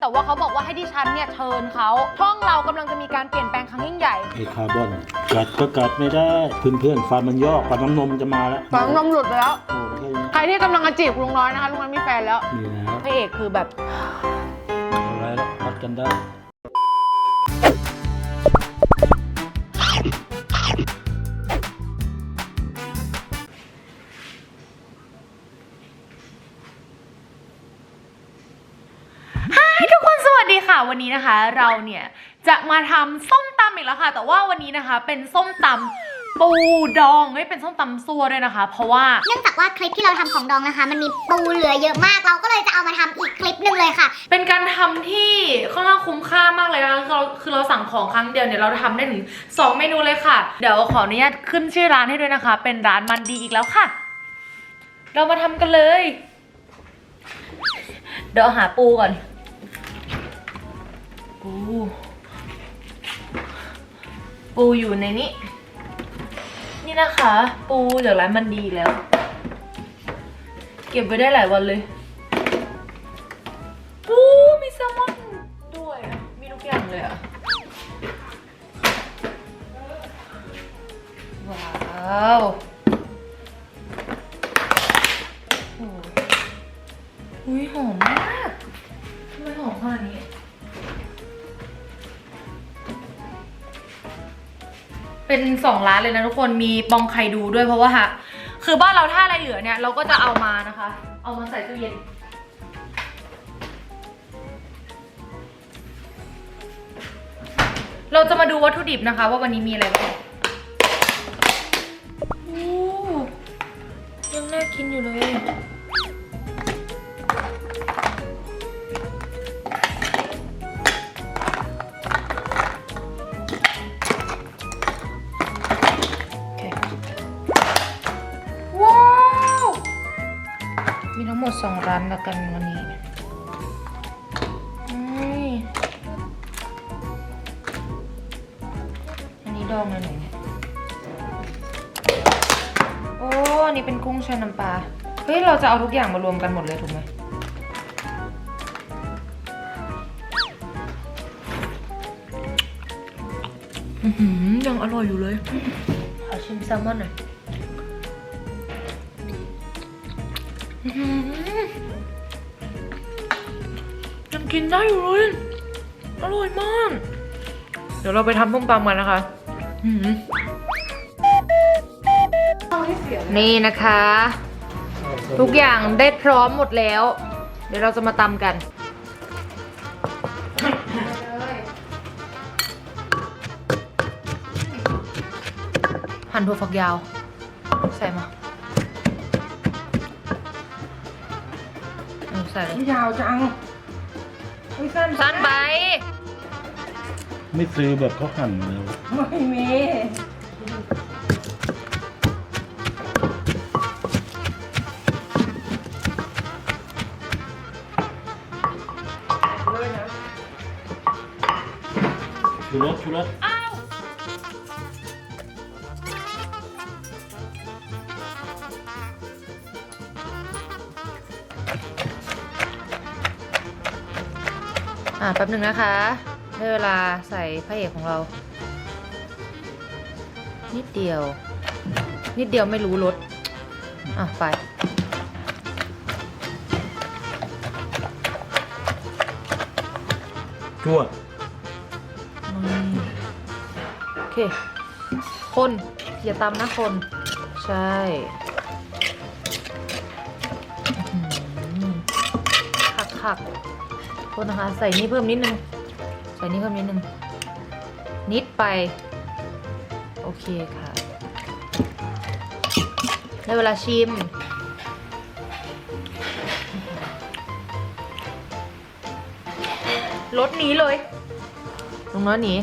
แต่ว่าเขาบอกว่าให้ดิฉันเนี่ยเชิญเขาช่องเรากำลังจะมีการเปลี่ยนแปลงครั้งยิ่งใหญ่ไอ้คาร์บอนกัดก็กัดไม่ได้เพื่อนเพื่อนๆฟันมันยอกฟันน้ำนมจะมาแล้วฟังนมหลุดไปแล้ว โอ้ไม่ใช่นะใครที่กำลังจะจีบลุงน้อยนะคะลุงน้อยมีแฟนแล้วนี่แล้วพระเอกคือแบบ อะไรแล้วพัดกันได้ คนสวัสดีค่ะ วันนี้นะคะเราเนี่ยจะมาทำส้มตำอีกแล้วค่ะ แต่ว่าวันนี้นะคะ เป็นส้มตำปูดองไม่เป็นส้มตำซัวด้วยนะคะ เพราะว่า เนื่องจากว่าคลิปที่เราทำของดองนะคะ มันมีปูเหลือเยอะมาก เราก็เลยจะเอามาทำอีกคลิปหนึ่งเลยค่ะ เป็นการทำที่ค่อนข้างคุ้มค่ามากเลยนะคะคือเราคือเราสั่งของครั้งเดียวเนี่ยเราทำได้ถึง 2 เมนูเลยค่ะ เดี๋ยวขออนุญาตขึ้นชื่อร้านให้ด้วยนะคะ เป็นร้านมันดีอีกแล้วค่ะ เรามาทำกันเลย เดี๋ยวหาปูก่อน ปู ปูอยู่ในนี้ นี่นะคะ ปูจากร้านมันดีแล้ว เก็บไว้ได้หลายวันเลยปูมีแซลมอนด้วยอะมีทุกอย่างเลยอะว้าวโอ้ยอุ้ยหอมมาก เป็นสองร้านเลยนะทุกคนมีบองไคดูด้วยเพราะว่าฮะคือบ้านเราถ้าอะไรเหลือเนี่ยเราก็จะเอามานะคะ เอามาใส่ตู้เย็นเราจะมาดูวัตถุดิบนะคะ ว่าวันนี้มีอะไรบ้างยังน่ากินอยู่เลยานแล้วกันวันนี้นี่อันนี้ดองเลยหนูเนี่ยโอ้อันนี้เป็นกุ้งแช่น้ำปลา เฮ้ย เราจะเอาทุกอย่างมารวมกันหมดเลยถูกไหมอือหือยังอร่อยอยู่เลย ขอชิมแซลมอนหน่อย ยังกินได้อยู่เลย อร่อยมาก เดี๋ยวเราไปทำส้มตำกันนะคะอื้อหือนี่นะคะ ทุกอย่างได้พร้อมหมดแล้ว เดี๋ยวเราจะมาตำกันหั่นถั่วฝักยาว ใส่มา เออใส่เลยยาวจังไม่สั้นสั้นไปไม่ซื้อแบบเขาหั่นเลยวะไม่มีชูรสชูรส อ่าแป๊บหนึ่งนะคะได้เวลาใส่พระเอกของเรา นิดเดียว นิดเดียวไม่รู้รสอะไปชั่วโอเค คนอย่าตำนะคน ใช่อื้อหือคักคัก ๆคนนะคะ ใส่นี่เพิ่มนิดนึง ใส่นี่เพิ่มนิดนึง นิดไป โอเคค่ะ ได้เวลาชิม รสนี้เลยลงน้อยหนี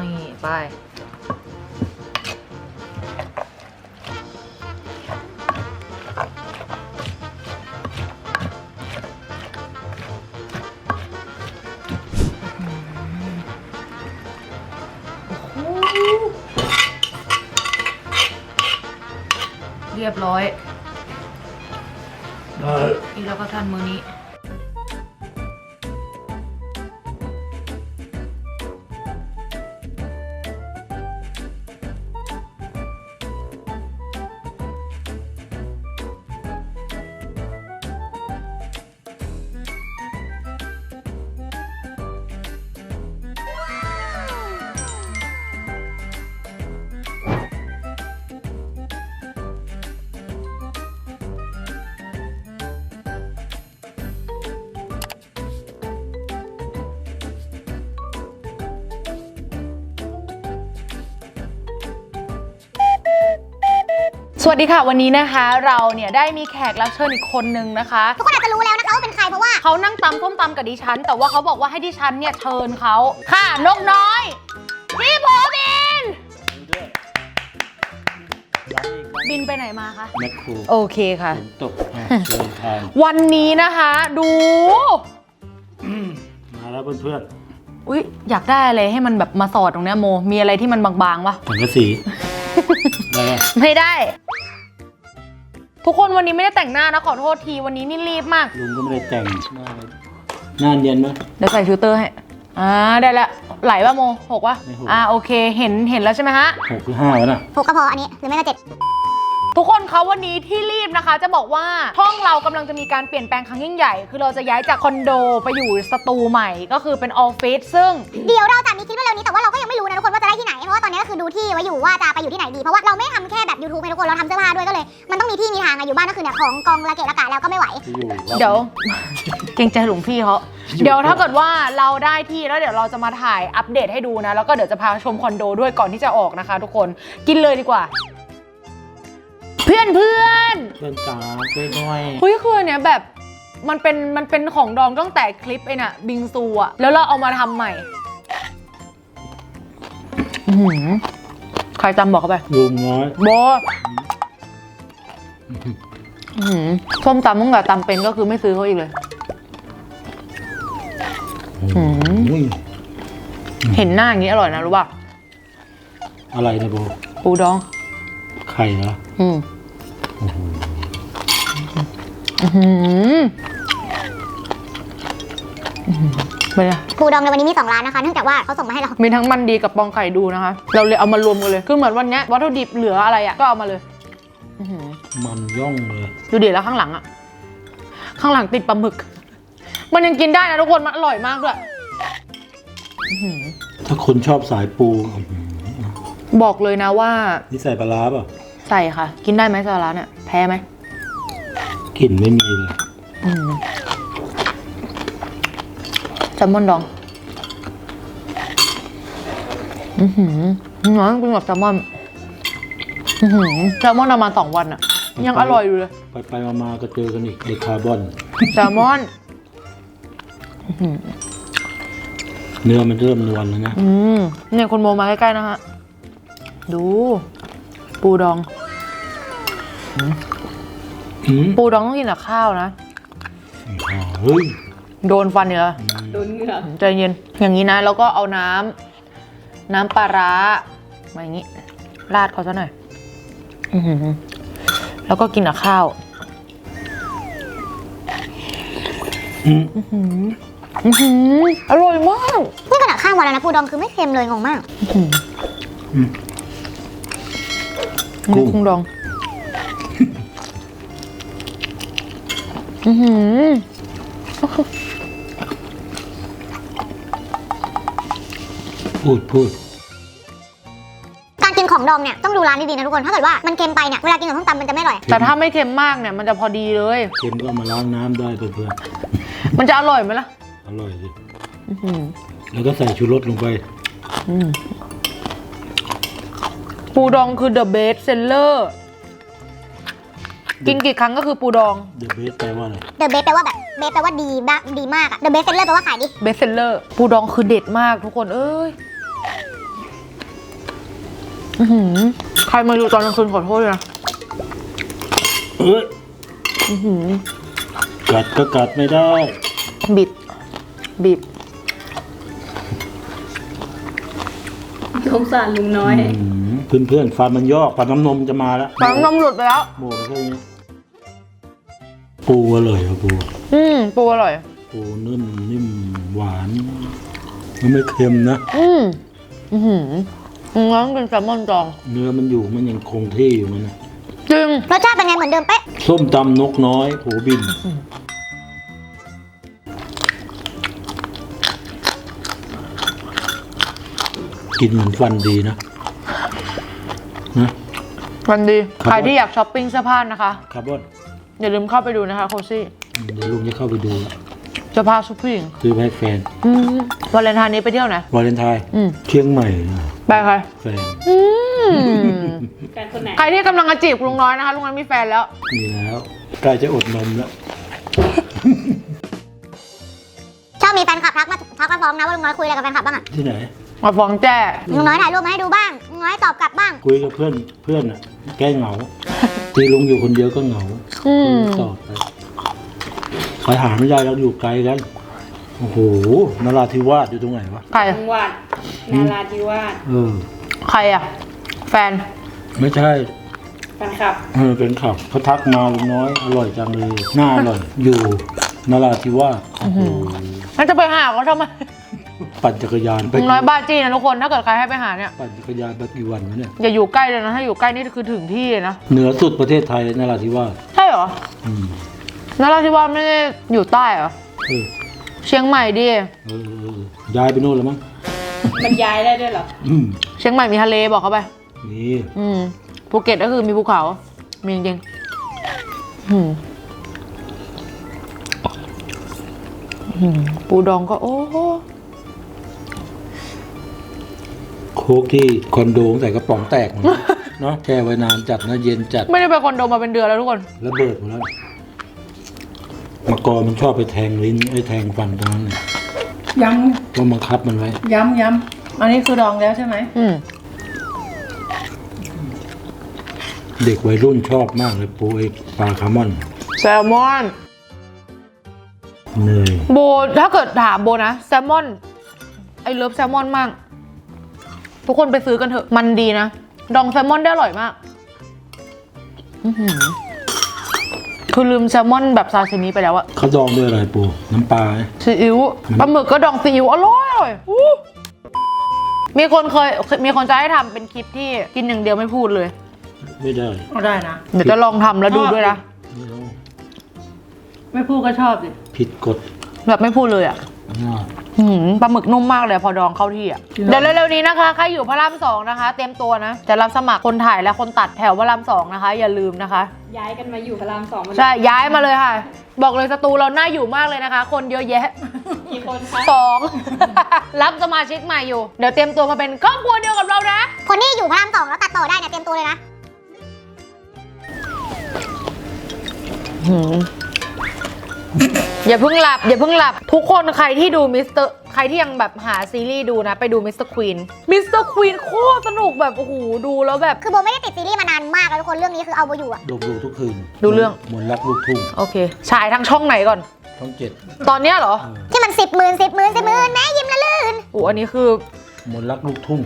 นี่ ไป เรียบร้อย ได้ นี่เก็ทันมื้อนี้ สวัสดีค่ะวันนี้นะคะ เราเนี่ยได้มีแขกรับเชิญอีกคนนึงนะคะ ทุกคนอาจจะรู้แล้วนะคะว่าเป็นใครเพราะว่าเขานั่งตำส้มตำกับดิฉัน แต่ว่าเขาบอกว่าให้ดิฉันเนี่ยเชิญเขาค่ะนกน้อยพี่โบบิน บินไปไหนมาคะแมคโครโอเคค่ะ ฝนตกอะเดินทางวันนี้นะคะดู มาแล้วเพื่อนอุ๊ยอยากได้อะไรให้มันแบบมาสอดตรงเนี้ยโม มีอะไรที่มันบางๆวะๆสังกะสี อะไรอะไม่ได้ ทุกคนวันนี้ไม่ได้แต่งหน้านะขอโทษทีวันนี้นี่รีบมาก ลุงก็ไม่ได้แต่งหน้าหน้าเนียนไหม เดี๋ยวใส่ฟิลเตอร์ให้อ่าได้ละไหลป่ะโมหกป่ะไม่หก อ่าโอเคเห็นเห็นแล้วใช่ไหมฮะ หกหรือห้าวะน่ะถูกกระเพาะอันนี้หรือไม่ก็เจ็ดทุกคนคะวันนี้ที่รีบนะคะ จะบอกว่าห้องเรากำลังจะมีการเปลี่ยนแปลงครั้งยิ่งใหญ่ คือเราจะย้ายจากคอนโดไปอยู่สตูใหม่ ก็คือเป็นออฟฟิศซึ่ง เดี๋ยวเราจะมีคลิปเร็วๆนี้แต่ว่าเรา ตอนนี้ก็คือดูที่ไว้อยู่ว่าจะไปอยู่ที่ไหนดี เพราะว่าเราไม่ทำแค่แบบ YouTube ให้ทุกคนเราทำเสื้อผ้าด้วยก็เลย มันต้องมีที่มีทางอะอยู่บ้านก็คือเนี่ยของกองระเกะระกะแล้วก็ไม่ไหว ที่อยู่เดี๋ยว เกรงใจหลวงพี่เขาเดี๋ยวถ้าเกิดว่าเราได้ที่แล้วเดี๋ยวเราจะมาถ่ายอัปเดตให้ดูนะ แล้วก็เดี๋ยวจะพาชมคอนโดด้วยก่อนที่จะออกนะคะ ทุกคนกินเลยดีกว่า เพื่อนเพื่อนเพื่อนจ๋าช่วยด้วยๆเฮ้ยคืออนเนี้ยแบบมันเป็นมันเป็นของดองตั้งแต่คลิปไอ้น่ะบิงซูอะแล้วเราเอามาทำใหม่ อื้อหือใครจำบอกเขาไป ลุงน้อยโบอื้อหือส้มตำมึงกับตำเป็นก็คือไม่ซื้อเขาอีกเลยอืม อุ้ยเห็นหน้าอย่างนี้อร่อยนะรู้ป่ะ อะไรนะโบปูดอง ไข่เหรออืมอื้อหือ อื้อหือเป็นไงปูดองในวันนี้มี2ร้านนะคะเนื่องจากว่าเขาส่งมาให้เรา มีทั้งมันดีกับปองไข่ดูนะคะ เราเลยเอามารวมกันเลย คือเหมือนวันเนี้ยวัตถุดิบเหลืออะไรอะก็เอามาเลยอื้อหือมันย่องเลย ดูดิแล้วข้างหลังอะ ข้างหลังติดปลาหมึก มันยังกินได้นะทุกคนมันอร่อยมากด้วยอื้อหือถ้าคนชอบสายปูอื้อหือบอกเลยนะว่า นี่ใส่ปลาร้าเปล่ะใส่ค่ะ กินได้ไหมซาลาเนี่ยแพ้ไหมกลิ่นไม่มีเลย อืม แซลมอนดอง อือหือน้อยกินกับแซลมอน อือหือแซลมอนประมาณสองวันอะยังอร่อยอยู่เลย ไปไปๆมาๆก็เจอกันอีกไอคาร์บอน แซลมอน อื้อหือเนื้อมันเริ่มนวลแล้วนะ อืมเนี่ยคุณโมมาใกล้ๆนะฮะ ดู ปูดอง อืมปูดองต้องกินกับข้าวนะอ๋อเฮ้ย โดนฟันเหรอโดนเหงือกใจเย็น อย่างนี้นะ แล้วก็เอาน้ำน้ำปลาร้ามาอย่างนี้ ราดเขาซะหน่อย อือหือแล้วก็กินกับข้าวอืมอือหืออื้อหืออร่อยมาก นี่ขนาดข้างวันแล้วนะปูดองคือไม่เค็มเลยงงมากอื้อหืออืมนี่กุ้ง กุ้งดอง อือหือ พูดพูด การกินของดองเนี่ยต้องดูร้านดีๆนะทุกคน ถ้าเกิดว่ามันเค็มไปเนี่ยเวลากินกับส้มตำมันจะไม่อร่อย แต่ถ้าไม่เค็มมากเนี่ยมันจะพอดีเลย เค็มก็เอามาล้างน้ำได้เพื่อนมันจะอร่อยไหมล่ะๆอร่อยสิอื้อหือแล้วก็ใส่ชูรสลงไป อืมปูดองคือ the best seller กินกี่ครั้งก็คือปูดองเดอะเบสแปลว่าอะไรเดอะเบสแปลว่าแบบเบสแปลว่าดีมากดีมากอะเดอะเบสเซลเลอร์แปลว่าขายดี best seller ปูดองคือเด็ดมากทุกคนเอ้ย อื้อหือใครมาดูตอนกลางคืนขอโทษด้วยนะเอ้ยอื้อหือกัดก็กัดไม่ได้ บิด บิด สงสารลุงน้อย เพื่อนเพื่อนๆฟันมันยอกฟันน้ำนมจะมาแล้วฟังนมหลุดไปแล้ว โบกแค่นี้ปูอร่อยครับปูอืมปูอร่อย ปูนุ่มนิ่มหวานมันไม่เค็มนะ อืมอือหือ น้องเป็นแซลมอนจองเนื้อมันอยู่มันยังคงที่อยู่มันนะจริงรสชาติเป็นไงเหมือนเดิมเป๊ะส้มตำนกน้อยผูบิน กินเหมือนฟันดีนะนะวันดี ครับ ใครที่อยากช้อปปิ้งเสื้อผ้านะคะ คาร์บอนอย่าลืมเข้าไปดูนะคะโคซี่ เดี๋ยวลุงจะเข้าไปดูเสื้อผ้าชุดผู้หญิงซื้อไปให้แฟนอืมวันเลนไทน์นี้ไปเที่ยวไหน วาเลนไทน์อืม เชียงใหม่นะไปใครแฟนอืมแฟนคนไหน ใครที่กำลังจะจีบลุงน้อยนะคะลุงน้อยมีแฟนแล้ว มีแล้วใกล้จะอดนมแล้ว ชอบมีแฟนคลับทักมาทักมาฟ้องนะว่าลุงน้อยคุยอะไรกับแฟนคลับบ้างอะที่ไหน มาฟ้องแจ้ ลุงน้อยถ่ายรูปมาให้ดูบ้างลุงน้อยตอบกลับบ้าง คุยกับเพื่อนเพื่อนอะ แก้เหงา ที่ลุงอยู่คนเดียวก็เหงาอืมตอบไป ไปหาไม่ได้เราอยู่ไกลกัน โอ้โหนราธิวาสอยู่ตรงไหนวะ ใคร จังหวัดนาราธิวาสเออ ใครอะ แฟน ไม่ใช่ แฟนคลับ เออเป็นขับเขาทักมาลุงน้อย อร่อยจังเลยน่าอร่อย อยู่นราธิวาสโอ้โหงั้นจะไปหาเขาทำไมปั่นจักรยานไปลุงน้อยบ้าจี้นะทุกคน ถ้าเกิดใครให้ไปหาเนี่ย ปั่นจักรยานไปกี่วันวะเนี่ย อย่าอยู่ใกล้เลยนะ ถ้าอยู่ใกล้นี่คือถึงที่เลยนะ เหนือสุดประเทศไทยนราธิวาส ใช่เหรอ อืม นราธิวาสไม่ได้อยู่ใต้เหรอเออเชียงใหม่ดิ เออเออเออย้ายไปโน่นแล้วมั้งมันย้ายได้ด้วยเหรอ อืมเชียงใหม่มีทะเลบอกเขาไป นี่ อืมภูเก็ตก็คือมีภูเขา มีจริงๆอืมอืมปูดองก็โอ้โหโค้กที่คอนโดใส่กระป๋องแตกหมดแล้วเนาะแช่ไว้นานจัดนะเย็นจัดไม่ได้ไปคอนโดมาเป็นเดือนแล้วทุกคน ระเบิดหมดแล้ว มะกอมันชอบไปแทงลิ้นไอ้แทงฟันตรงนั้นเนี่ยย้ต้องบังคับมันไว้ำย้ำย้ำอันนี้คือดองแล้วใช่ไหมอืมเด็กวัยรุ่นชอบมากเลยปูไอ้ปลาคาร์มอนแซลมอนเนยโบถ้าเกิดถามโบนะ แซลมอน ไอเลิฟแซลมอนมาก ทุกคนไปซื้อกันเถอะ มันดีนะ ดองแซลมอนได้อร่อยมาก อื้อหือ คือลืมแซลมอนแบบซาซิมิไปแล้วอะเขาดองด้วยอะไรปูน้ำปลาไหมซีอิ๊วปลาหมึกก็ดองซีอิ๊วอร่อยอร่อยอู้มีคนเคยมีคนจะให้ทำเป็นคลิปที่กินอย่างเดียวไม่พูดเลย ไม่ได้เอาได้นะ เดี๋ยวจะลองทำแล้วดูด้วยนะ ไม่เอาไม่พูดก็ชอบดิผิดกฎแบบไม่พูดเลยอะอ่า หืมปลาหมึกนุ่มมากเลยพอดองเข้าที่อะเดี๋ยวเร็วๆนี้นะคะใครอยู่พระรามสองนะคะ เตรียมตัวนะ จะรับสมัครคนถ่ายและคนตัดแถวพระรามสองนะคะ อย่าลืมนะคะ ย้ายกันมาอยู่พระรามสองมันใช่ย้ายมาเลยค่ะ บอกเลยสตูเราน่าอยู่มากเลยนะคะ คนเยอะแยะกี่คนคะสองรับสมาชิกใหม่อยู่ เดี๋ยวเตรียมตัวมาเป็นครอบครัวเดียวกับเรานะคนที่อยู่พระรามสองแล้วตัดต่อได้เนี่ยเตรียมตัวเลยนะหืม อย่าเพิ่งหลับ อย่าเพิ่งหลับ ทุกคนใครที่ดูมิสเตอร์ใครที่ยังแบบหาซีรีส์ดูนะ ไปดูมิสเตอร์ควีนมิสเตอร์ควีนโคตรสนุกแบบ โอ้โห ดูแล้วแบบ คือโบไม่ได้ติดซีรีส์มานานมากแล้วทุกคนเรื่องนี้คือเอาโบอยู่อะดูดูทุกคืนดูเรื่องมนต์รักลูกทุ่งโอเคฉายทางช่องไหนก่อน ช่องเจ็ดตอนเนี้ยเหรอเออที่มันสิบหมื่นสิบหมื่นสิบหมื่นแม่ยิ้มละลื่นโอ้อันนี้คือมนต์รักลูกทุ่ง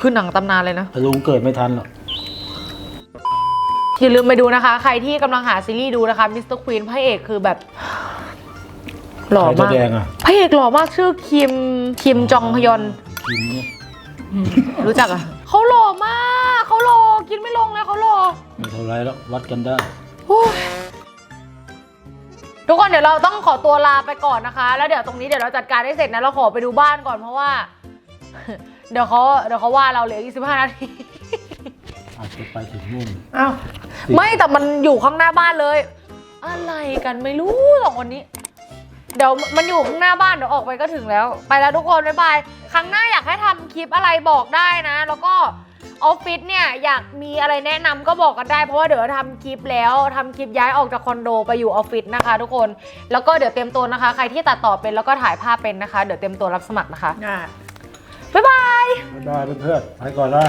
คือหนังตำนานเลยนะแต่ลุงเกิดไม่ทันหรอก อย่าลืมไปดูนะคะ ใครที่กำลังหาซีรีส์ดูนะคะมิสเตอร์ควีนพระเอกคือแบบ หล่อใครแสมากดงอะพระเอกหล่อมากชื่อคิมคิมจองฮยอน กินเนี่ยรู้จักอะเขาหล่อมากเขาหล่อกินไม่ลงเลยเขาหล่อไม่เท่าไรแล้ววัดกันได้ โอ้ยทุกคนเดี๋ยวเราต้องขอตัวลาไปก่อนนะคะ แล้วเดี๋ยวตรงนี้เดี๋ยวเราจัดการให้เสร็จนะเราขอไปดูบ้านก่อนเพราะว่า เดี๋ยวเขาเดี๋ยวเขาว่าเราเหลืออีกสิบห้านาที อาจจะไปถึงนู่น อ้าว ไม่แต่มันอยู่ข้างหน้าบ้านเลย อะไรกันไม่รู้สองคนนี้ เดี๋ยวมันอยู่ข้างหน้าบ้านเดี๋ยวออกไปก็ถึงแล้ว ไปแล้วทุกคนบ๊ายบายครั้งหน้าอยากให้ทำคลิปอะไรบอกได้นะ แล้วก็ออฟฟิศเนี่ยอยากมีอะไรแนะนำก็บอกกันได้เพราะว่าเดี๋ยวทำคลิปแล้วทำคลิปย้ายออกจากคอนโดไปอยู่ออฟฟิศนะคะ ทุกคนแล้วก็เดี๋ยวเตรียมตัวนะคะ ใครที่ตัดต่อเป็นแล้วก็ถ่ายภาพเป็นนะคะ เดี๋ยวเตรียมตัวรับสมัครนะคะได้บ๊ายบาย บ๊ายบายเพื่อนๆไปก่อนละ